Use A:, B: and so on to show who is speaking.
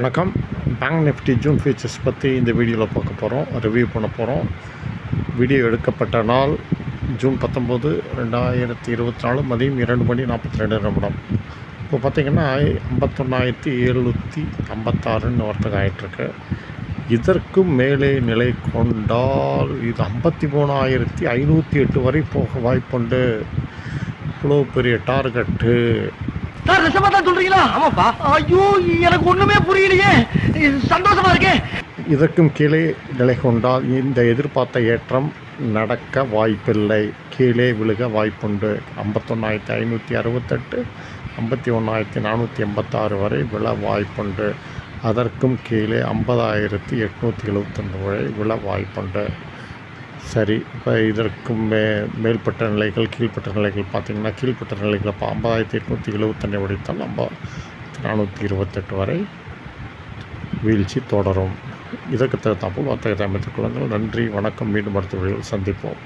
A: வணக்கம். Bank Nifty June features பற்றி இந்த வீடியோவில் பார்க்க போகிறோம் ரிவ்யூ பண்ண போகிறோம் வீடியோ எடுக்கப்பட்ட நாள் ஜூன் பத்தொம்போது ரெண்டாயிரத்தி இருபத்தி நாலு மதியம் இரண்டு மணி நாற்பத்தி ரெண்டு நிமிடம். இப்போ பார்த்தீங்கன்னா ஐம்பத்தொன்னாயிரத்தி எழுநூற்றி ஐம்பத்தாறுன்னு வர்த்தகம் ஆகிட்டுருக்கு இதற்கும் மேலே நிலை கொண்டால் இது ஐம்பத்தி மூணாயிரத்தி ஐநூற்றி எட்டு வரை போக வாய்ப்புண்டு. இவ்வளோ பெரிய டார்கெட்டு.
B: சார் நிஜமா தான் சொல்றீங்களா? ஆமாப்பா. ஐயோ எனக்கு ஒண்ணுமே புரியலையே. சந்தோஷமா இருக்கே
A: இதற்கும் கீழே நிலை கொண்டால் இந்த எதிர்பார்த்த ஏற்றம் நடக்க வாய்ப்பில்லை. கீழே விழுக வாய்ப்புண்டு. ஐம்பத்தொன்னாயிரத்தி ஐநூற்றி அறுபத்தெட்டு ஐம்பத்தி ஒன்றாயிரத்தி நானூற்றி எண்பத்தாறு வரை விழ வாய்ப்புண்டு. அதற்கும் கீழே ஐம்பதாயிரத்தி எட்நூற்றி எழுபத்தொன்று வரை விழ வாய்ப்புண்டு. சரி இப்போ இதற்கும் மே மேல்பட்ட நிலைகள் கீழ்ப்பட்ட நிலைகள் பார்த்திங்கன்னா கீழ்ப்பட்ட நிலைகள் இப்போ ஐம்பதாயிரத்தி எட்நூற்றி எழுபத்தஞ்சு உடைத்தால் நம்ம நானூற்றி இருபத்தெட்டு வரை வீழ்ச்சி தொடரும். இதற்கு தகுந்தாற்போல் வர்த்தகத்தை அமைத்துக் கொள்ளுங்கள். நன்றி வணக்கம். மீண்டும் அடுத்த சந்திப்போம்.